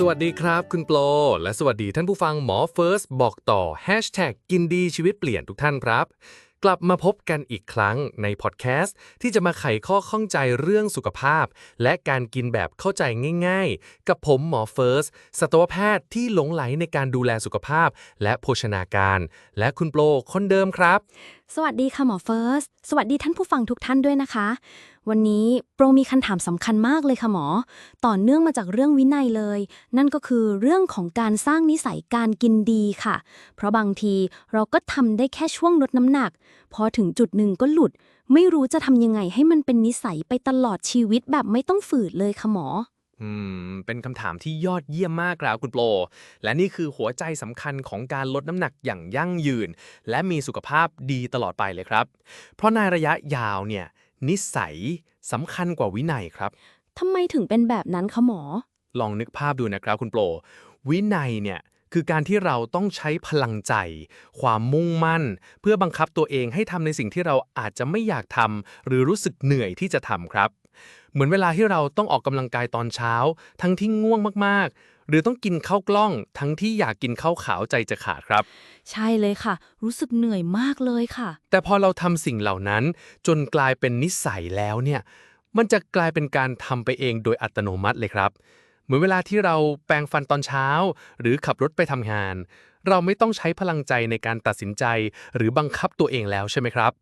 สวัสดีครับคุณโปร และสวัสดีท่านผู้ฟังหมอเฟิร์สบอกต่อ Hashtag กินดีชีวิตเปลี่ยนทุกท่านครับ กลับมาพบกันอีกครั้งในพอดแคสต์ที่จะมาไขข้อข้องใจเรื่องสุขภาพ และการกินแบบเข้าใจง่ายๆ กับผมหมอเฟิร์สสัตวแพทย์ที่หลงไหลในการดูแลสุขภาพ และโภชนาการ และคุณโปรคนเดิมครับ สวัสดีค่ะหมอเฟิร์ส สวัสดีท่านผู้ฟังทุกท่านด้วยนะคะ วันนี้โปรมีคำถามสำคัญมากเลยค่ะหมอ ต่อเนื่องมาจากเรื่องวินัยเลย นั่นก็คือเรื่องของการสร้างนิสัยการกินดีค่ะ เพราะบางทีเราก็ทำได้แค่ช่วงลดน้ำหนัก พอถึงจุดหนึ่งก็หลุด ไม่รู้จะทำยังไงให้มันเป็นนิสัยไปตลอดชีวิตแบบไม่ต้องฝืดเลยค่ะหมอ อืม เป็นคำถามที่ยอดเยี่ยมมากครับคุณโปร และนี่คือหัวใจสำคัญของการลดน้ำหนักอย่างยั่งยืน และมีสุขภาพดีตลอดไปเลยครับ เพราะในระยะยาวเนี่ย นิสัยสำคัญกว่าวินัยครับ ทำไมถึงเป็นแบบนั้นคะหมอ ลองนึกภาพดูนะครับคุณโปร วินัยเนี่ย คือการที่เราต้องใช้พลังใจ ความมุ่งมั่น เพื่อบังคับตัวเองให้ทำในสิ่งที่เราอาจจะไม่อยากทำหรือรู้สึกเหนื่อยที่จะทำครับ เหมือนเวลาที่เราต้องออกกำลังกายตอนเช้า ทั้งที่ง่วงมากๆ หรือต้องกินข้าวกล้อง ทั้งที่อยากกินข้าวขาวใจจะขาดครับ ใช่เลยค่ะ รู้สึกเหนื่อยมากเลยค่ะ แต่พอเราทำสิ่งเหล่านั้น จนกลายเป็นนิสัยแล้วเนี่ยมันจะกลายเป็นการทำไปเองโดยอัตโนมัติเลยครับ เหมือนเวลาที่เราแปรงฟันตอนเช้า หรือขับรถไปทำงาน เราไม่ต้องใช้พลังใจในการตัดสินใจ หรือบังคับตัวเองแล้วใช่ไหมครับ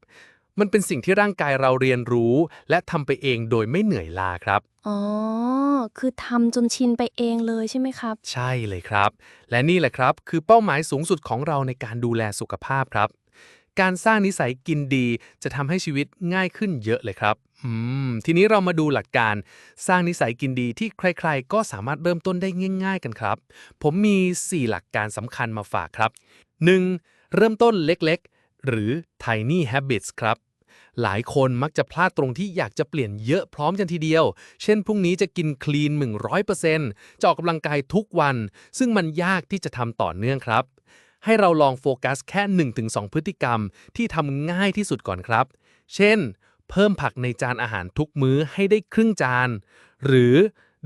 มันเป็นสิ่งที่ร่างกายเราเรียนรู้ และทำไปเองโดยไม่เหนื่อยล้าครับ อ๋อ คือทำจนชินไปเองเลยใช่ไหมครับ ใช่เลยครับ และนี่แหละครับ คือเป้าหมายสูงสุดของเราในการดูแลสุขภาพครับ การสร้างนิสัยกินดีจะทำให้ชีวิตง่ายขึ้นเยอะเลยครับอืมทีนี้เรามาดูหลักการสร้างนิสัยกินดีที่ใครๆ ก็สามารถเริ่มต้นได้ง่าย ๆ กันครับ ผมมี 4 หลักการสำคัญมาฝากครับ 1. เริ่มต้นเล็กๆ หรือ tiny habits ครับ หลายคนมักจะพลาดตรงที่อยากจะเปลี่ยนเยอะพร้อมกันทีเดียว เช่นพรุ่งนี้จะกินคลีน 100%จะออกกำลังกายทุกวัน ซึ่งมันยากที่จะทำต่อเนื่องครับ ให้เราลองโฟกัสแค่ 1-2 พฤติกรรมที่ทำง่ายที่สุดก่อนครับ เช่น เพิ่มผักในจานอาหารทุกมื้อให้ได้ครึ่งจาน หรือ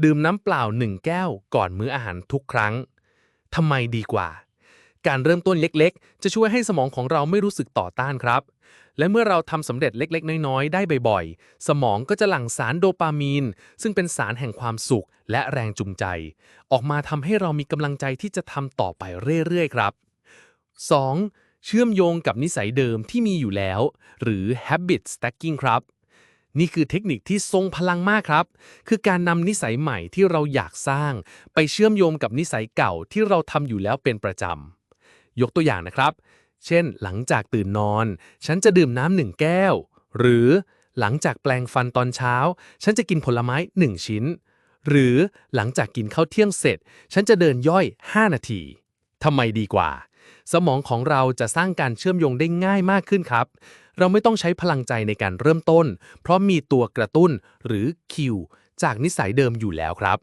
ดื่มน้ำเปล่า 1 แก้วก่อนมื้ออาหารทุกครั้งทำไมดีกว่า การเริ่มต้นเล็กๆ จะช่วยให้สมองของเราไม่รู้สึกต่อต้านครับ และเมื่อเราทำสำเร็จเล็กๆ น้อยๆ ได้บ่อยๆ สมองก็จะหลั่งสารโดปามีน ซึ่งเป็นสารแห่งความสุขและแรงจูงใจ ออกมาทำให้เรามีกำลังใจที่จะทำต่อไปเรื่อยๆ ครับ 2. เชื่อมโยงกับนิสัยเดิมที่มีอยู่แล้ว หรือ habit stacking ครับ นี่คือเทคนิคที่ทรงพลังมากครับ คือการนำนิสัยใหม่ที่เราอยากสร้าง ไปเชื่อมโยงกับนิสัยเก่าที่เราทำอยู่แล้วเป็นประจำ ยกตัวอย่างนะครับ เช่น หลังจากตื่นนอน ฉันจะดื่มน้ำหนึ่งแก้ว หรือหลังจากแปลงฟันตอนเช้า ฉันจะกินผลไม้ 1 ชิ้น หรือหลังจากกินข้าวเที่ยงเสร็จ ฉันจะเดินย่อย 5 นาทีทำไมดีกว่า สมองของเราจะสร้างการเชื่อมโยงได้ง่ายมากขึ้นครับ เราไม่ต้องใช้พลังใจในการเริ่มต้น เพราะมีตัวกระตุ้นหรือคิวจากนิสัยเดิมอยู่แล้วครับ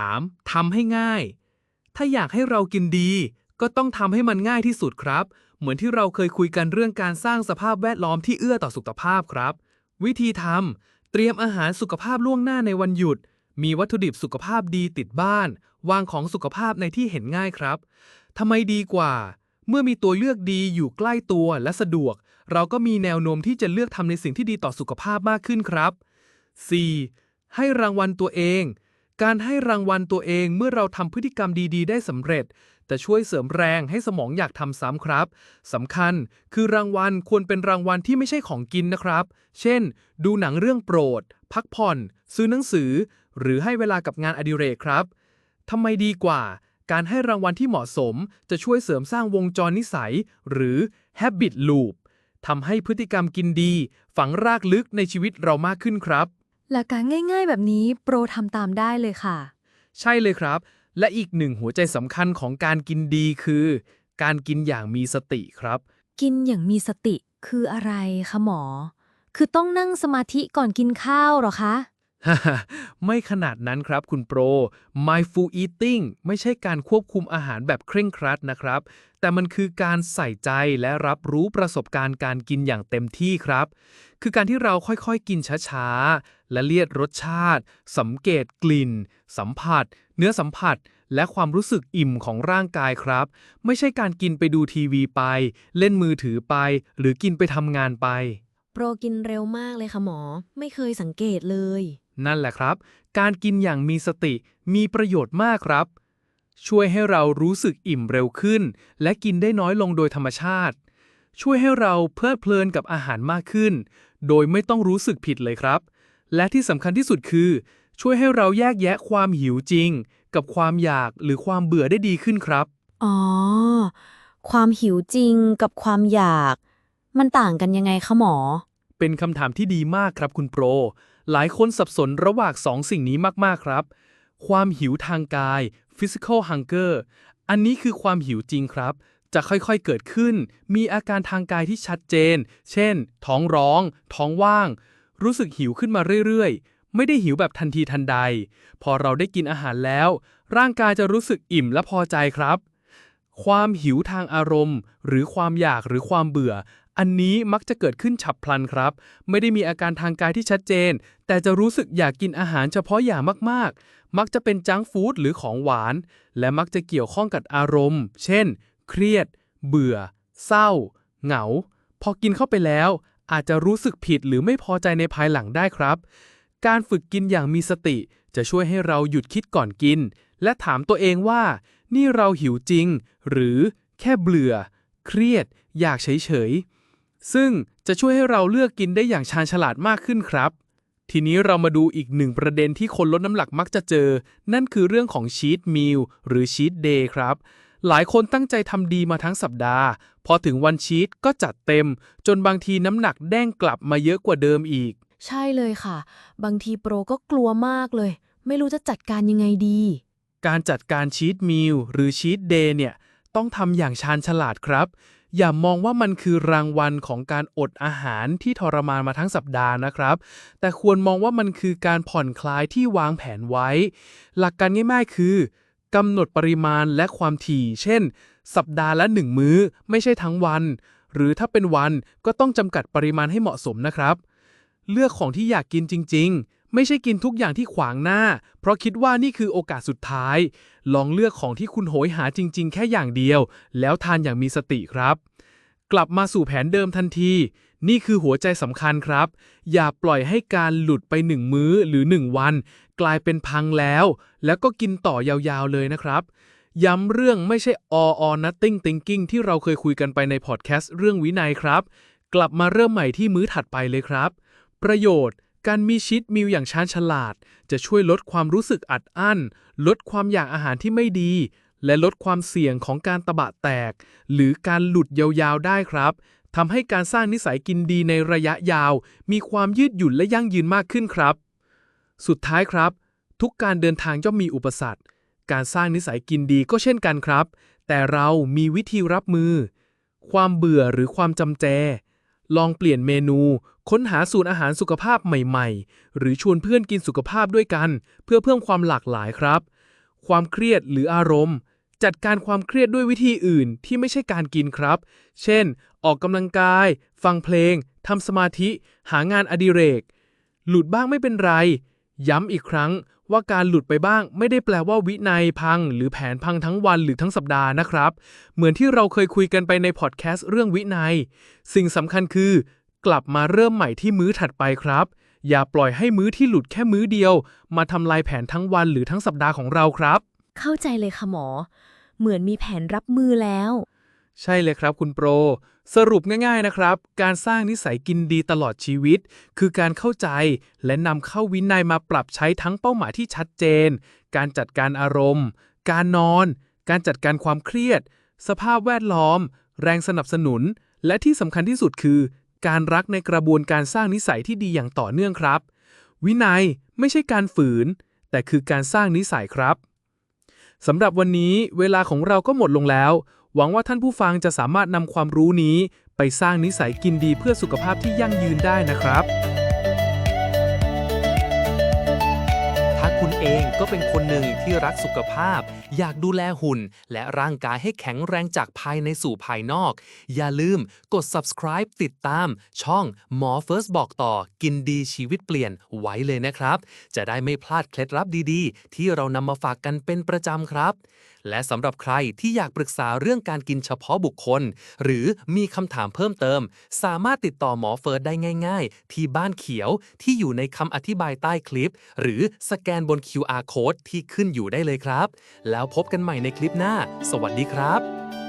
3. ทำให้ง่าย ถ้าอยากให้เรากินดี ก็ต้องทำให้มันง่ายที่สุดครับ เหมือนที่เราเคยคุยกันเรื่องการสร้างสภาพแวดล้อมที่เอื้อต่อสุขภาพครับ วิธีทำเตรียมอาหารสุขภาพล่วงหน้าในวันหยุด มีวัตถุดิบสุขภาพดีติดบ้าน วางของสุขภาพในที่เห็นง่ายครับทำไมดีกว่า เมื่อมีตัวเลือกดีอยู่ใกล้ตัวและสะดวก เราก็มีแนวโน้มที่จะเลือกทำในสิ่งที่ดีต่อสุขภาพมากขึ้นครับ 4. ให้รางวัลตัวเอง การให้รางวัลตัวเองเมื่อเราทำพฤติกรรมดีๆ ได้สำเร็จ แต่ช่วยเสริมแรงให้สมองอยากทำซ้ำครับสำคัญคือรางวัลควรเป็นรางวัลที่ไม่ใช่ของกินนะครับ เช่น ดูหนังเรื่องโปรด พักผ่อน ซื้อหนังสือ หรือให้เวลากับงานอดิเรกครับทำไมดีกว่า การให้รางวัลที่เหมาะสม จะช่วยเสริมสร้างวงจรนิสัย หรือ habit loop ทำให้พฤติกรรมกินดี ฝังรากลึกในชีวิตเรามากขึ้นครับ หลักการง่ายๆ แบบนี้โปรทำตามได้เลยค่ะ ใช่เลยครับ และอีกหนึ่งหัวใจสำคัญของการกินดีคือ การกินอย่างมีสติครับ กินอย่างมีสติคืออะไรคะหมอ คือต้องนั่งสมาธิก่อนกินข้าวเหรอคะ ไม่ขนาดนั้นครับคุณโปร mindful eating ไม่ใช่การควบคุมอาหารแบบเคร่งครัดนะครับ แต่มันคือการใส่ใจและรับรู้ประสบการณ์การกินอย่างเต็มที่ครับ คือการที่เราค่อยๆ กินช้าๆ และเลียดรสชาติ สังเกตกลิ่น สัมผัส เนื้อสัมผัส และความรู้สึกอิ่มของร่างกายครับ ไม่ใช่การกินไปดูทีวีไป เล่นมือถือไป หรือกินไปทำงานไป โปรกินเร็วมากเลยค่ะหมอ ไม่เคยสังเกตเลยนั่นแหละครับ การกินอย่างมีสติมีประโยชน์มากครับ ช่วยให้เรารู้สึกอิ่มเร็วขึ้น และกินได้น้อยลงโดยธรรมชาติ ช่วยให้เราเพลิดเพลินกับอาหารมากขึ้น โดยไม่ต้องรู้สึกผิดเลยครับ และที่สำคัญที่สุดคือ ช่วยให้เราแยกแยะความหิวจริง กับความอยากหรือความเบื่อได้ดีขึ้นครับ อ๋อ ความหิวจริงกับความอยาก มันต่างกันยังไงคะหมอ เป็นคำถามที่ดีมากครับคุณโปร หลายคนสับสนระหว่างสองสิ่งนี้มาก ๆ ครับ ความหิวทางกาย physical hunger อันนี้คือความหิวจริงครับ จะค่อยๆเกิดขึ้น มีอาการทางกายที่ชัดเจน เช่น ท้องร้อง ท้องว่าง รู้สึกหิวขึ้นมาเรื่อยๆ ไม่ได้หิวแบบทันทีทันใด พอเราได้กินอาหารแล้ว ร่างกายจะรู้สึกอิ่มและพอใจครับความหิวทางอารมณ์ หรือความอยากหรือความเบื่อ อันนี้มักจะเกิดขึ้นฉับพลันครับ ไม่ได้มีอาการทางกายที่ชัดเจน แต่จะรู้สึกอยากกินอาหารเฉพาะอย่างมากๆ มักจะเป็นจังฟู้ดหรือของหวาน และมักจะเกี่ยวข้องกับอารมณ์ เช่น เครียด เบื่อ เศร้า เหงา พอกินเข้าไปแล้ว อาจจะรู้สึกผิดหรือไม่พอใจในภายหลังได้ครับ การฝึกกินอย่างมีสติ จะช่วยให้เราหยุดคิดก่อนกิน และถามตัวเองว่า นี่เราหิวจริง หรือแค่เบื่อ เครียด อยากเฉยๆ ซึ่งจะช่วยให้เราเลือกกินได้อย่างชาญฉลาดมากขึ้นครับ ทีนี้เรามาดูอีกหนึ่งประเด็นที่คนลดน้ำหนักมักจะเจอ นั่นคือเรื่องของชีตมิลหรือชีตเดย์ครับ หลายคนตั้งใจทำดีมาทั้งสัปดาห์ พอถึงวันชีตก็จัดเต็ม จนบางทีน้ำหนักแด้งกลับมาเยอะกว่าเดิมอีก ใช่เลยค่ะ บางทีโปรก็กลัวมากเลย ไม่รู้จะจัดการยังไงดี การจัดการชีตมิลหรือชีตเดย์เนี่ยต้องทำอย่างชาญฉลาดครับ อย่ามองว่ามันคือรางวัลของการอดอาหารที่ทรมานมาทั้งสัปดาห์นะครับ แต่ควรมองว่ามันคือการผ่อนคลายที่วางแผนไว้ หลักการง่ายๆ คือกำหนดปริมาณและความถี่ เช่น สัปดาห์ละหนึ่งมื้อ ไม่ใช่ทั้งวัน หรือถ้าเป็นวันก็ต้องจำกัดปริมาณให้เหมาะสมนะครับ เลือกของที่อยากกินจริง ๆ ไม่ใช่กินทุกอย่างที่ขวางหน้า เพราะคิดว่านี่คือโอกาสสุดท้าย ลองเลือกของที่คุณโหยหาจริง ๆ แค่อย่างเดียว แล้วทานอย่างมีสติครับ กลับมาสู่แผนเดิมทันที นี่คือหัวใจสำคัญครับ อย่าปล่อยให้การหลุดไปหนึ่งมื้อหรือหนึ่งวัน กลายเป็นพังแล้ว แล้วก็กินต่อยาวๆเลยนะครับย้ำเรื่องไม่ใช่ all or nothing thinking ที่เราเคยคุยกันไปในพอดแคสต์เรื่องวินัยครับ กลับมาเริ่มใหม่ที่มื้อถัดไปเลยครับ ประโยชน์ การมีชีตมิลอย่างชาญฉลาด จะช่วยลดความรู้สึกอัดอั้น ลดความอยากอาหารที่ไม่ดี และลดความเสี่ยงของการตะบะแตก หรือการหลุดยาวๆได้ครับทำให้การสร้างนิสัยกินดีในระยะยาว มีความยืดหยุ่นและยั่งยืนมากขึ้นครับ สุดท้ายครับ ทุกการเดินทางย่อมมีอุปสรรค การสร้างนิสัยกินดีก็เช่นกันครับ แต่เรามีวิธีรับมือ ความเบื่อหรือความจำแจ ลองเปลี่ยนเมนู ค้นหาสูตรอาหารสุขภาพใหม่ๆ หรือชวนเพื่อนกินสุขภาพด้วยกัน เพื่อเพิ่มความหลากหลายครับ ความเครียดหรืออารมณ์ จัดการความเครียดด้วยวิธีอื่นที่ไม่ใช่การกินครับ เช่น ออกกำลังกาย ฟังเพลงทำสมาธิ หางานอดิเรก หลุดบ้างไม่เป็นไร ย้ำอีกครั้งว่าการหลุดไปบ้างไม่ได้แปลว่าวินัยพัง หรือแผนพังทั้งวันหรือทั้งสัปดาห์นะครับ เหมือนที่เราเคยคุยกันไปในพอดแคสต์เรื่องวินัย สิ่งสำคัญคือ กลับมาเริ่มใหม่ที่มื้อถัดไปครับ อย่าปล่อยให้มื้อที่หลุดแค่มื้อเดียว มาทำลายแผนทั้งวันหรือทั้งสัปดาห์ของเราครับ เข้าใจเลยค่ะหมอ เหมือนมีแผนรับมือแล้ว ใช่เลยครับคุณโปร สรุปง่ายๆนะครับ การสร้างนิสัยกินดีตลอดชีวิต คือการเข้าใจและนำเข้าวินัยมาปรับใช้ทั้งเป้าหมายที่ชัดเจน การจัดการอารมณ์ การนอน การจัดการความเครียด สภาพแวดล้อม แรงสนับสนุน และที่สำคัญที่สุดคือ การรักในกระบวนการสร้างนิสัยที่ดีอย่างต่อเนื่องครับ วินัยไม่ใช่การฝืน แต่คือการสร้างนิสัยครับสำหรับวันนี้เวลาของเราก็หมดลงแล้ว หวังว่าท่านผู้ฟังจะสามารถนำความรู้นี้ ไปสร้างนิสัยกินดีเพื่อสุขภาพที่ยั่งยืนได้นะครับ เองก็เป็นคนหนึ่งที่รักสุขภาพ อยากดูแลหุ่น และร่างกายให้แข็งแรงจากภายในสู่ภายนอก อย่าลืมกด subscribe ติดตาม ช่องหมอเฟิร์สบอกต่อกินดีชีวิตเปลี่ยนไว้เลยนะครับ จะได้ไม่พลาดเคล็ดลับดีๆ ที่เรานำมาฝากกันเป็นประจำครับ และสำหรับใครที่อยากปรึกษาเรื่องการกินเฉพาะบุคคล หรือมีคำถามเพิ่มเติม สามารถติดต่อหมอเฟิร์สได้ง่าย ๆ ที่บ้านเขียวที่อยู่ในคำอธิบายใต้คลิป หรือสแกนบน QR code ที่ขึ้นอยู่ได้เลยครับ แล้วพบกันใหม่ในคลิปหน้า สวัสดีครับ